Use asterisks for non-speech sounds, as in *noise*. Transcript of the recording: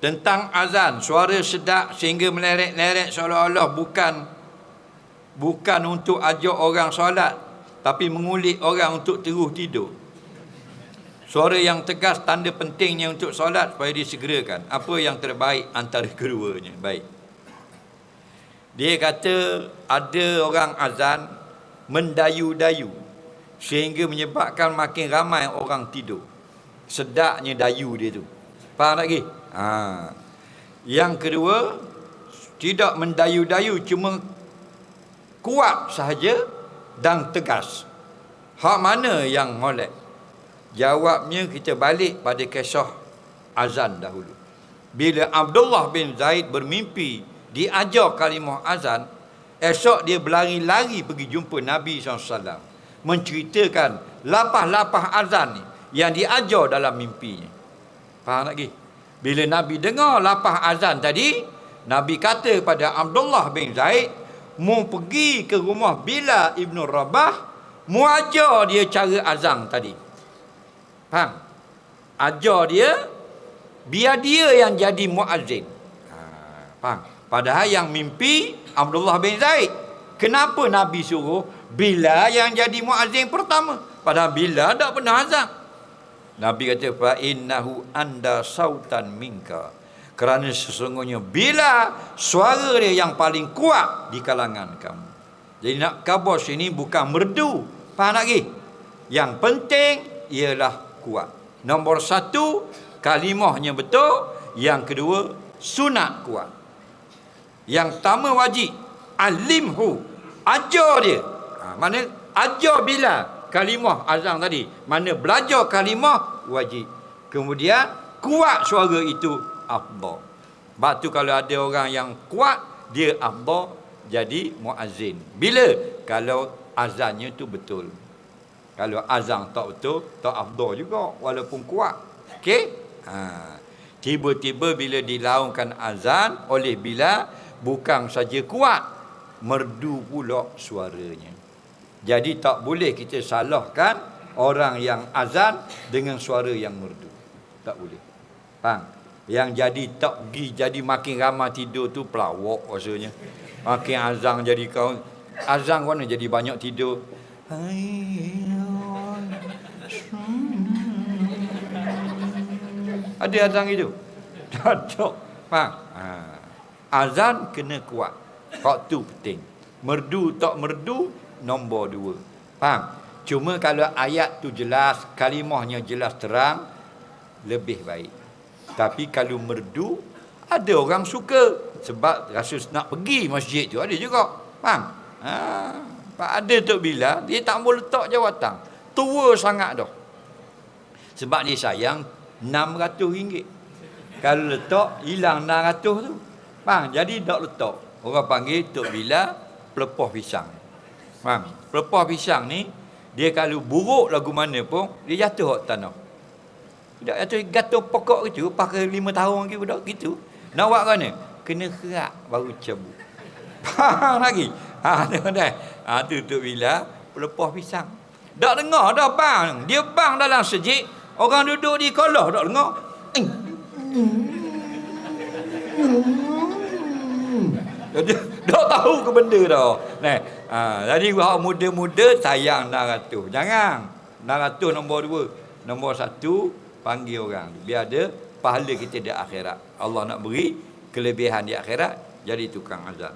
tentang azan. Suara sedak sehingga meleret-leret seolah-olah bukan bukan untuk ajak orang solat tapi mengulik orang untuk terus tidur. Suara yang tegas tanda pentingnya untuk solat supaya disegerakan. Apa yang terbaik antara keduanya? Baik. Dia kata ada orang azan mendayu-dayu sehingga menyebabkan makin ramai orang tidur. Sedaknya dayu dia tu faham lagi Ha. Yang kedua, tidak mendayu-dayu cuma kuat sahaja dan tegas. Hak mana yang molek? Jawabnya kita balik pada kisah azan dahulu. Bila Abdullah bin Zaid bermimpi diajar kalimah azan, esok dia berlari-lari pergi jumpa Nabi SAW. Menceritakan lapah-lapah azan ni yang diajar dalam mimpinya. Faham lagi? Bila Nabi dengar lapah azan tadi, Nabi kata pada Abdullah bin Zaid, mu pergi ke rumah Bila ibnu Rabah, mu ajar dia cara azan tadi. Faham? Ajar dia, biar dia yang jadi muazzin. Ha, faham? Padahal yang mimpi Abdullah bin Zaid. Kenapa Nabi suruh Bila yang jadi muazzin pertama? Padahal Bila tak pernah azan. Nabi kata fa innahu anda sautan minka. Kerana sesungguhnya bila suara dia yang paling kuat di kalangan kamu. Jadi nak kabos ini bukan merdu. Faham lagi? Yang penting ialah kuat. Nombor satu, kalimahnya betul. Yang kedua, sunat kuat. Yang pertama wajib, alimhu. Ajar dia. Ha, mana ajar bila kalimah azan tadi. Mana belajar kalimah wajib. Kemudian kuat suara itu afdal. Sebab tu kalau ada orang yang kuat dia afdal jadi muazzin. Bila? Kalau azannya tu betul. Kalau azan tak betul, tak afdal juga walaupun kuat. Okey? Ha. Tiba-tiba bila dilaungkan azan oleh bila bukan saja kuat, merdu pula suaranya. Jadi tak boleh kita salahkan orang yang azan dengan suara yang merdu. Tak boleh. Faham? Yang jadi tak pergi jadi makin ramai tidur tu pelawak rasanya. Makin azan jadi kau azan mana jadi banyak tidur. Ada azan itu? *laughs* Tak tak. Faham? Ha. Azan kena kuat. Waktu penting. Merdu tak merdu nombor dua. Faham? Cuma kalau ayat tu jelas, kalimahnya jelas terang, lebih baik. Tapi kalau merdu, ada orang suka. Sebab rasa nak pergi masjid tu, ada juga. Faham? Ha, Pak ada tu bila, dia tak boleh letak jawatan. Tua sangat dah. Sebab dia sayang RM600. Kalau letak, hilang RM600 tu. Faham? Jadi tak letak. Orang panggil Tok Bila pelepoh pisang. Faham? Pelepah pisang ni, dia kalau buruk lagu mana pun, dia jatuh ke tanah. Tidak jatuh, gantung pokok gitu, pakai lima tahun lagi budak gitu. Nak buat mana? Kena kerak baru cabut. *laughs* Faham lagi? Ha, tengok dah. Ha, tu tu bila pelepah pisang. Tak dengar dah bang. Dia bang dalam sejik. Orang duduk di kolah *laughs* tak dengar. Eh. Dia tahu ke benda dah. Nah, ha, jadi buat muda-muda sayang 600. Jangan. 600 nombor 2. Nombor 1 panggil orang. Biar ada pahala kita di akhirat. Allah nak beri kelebihan di akhirat jadi tukang azab.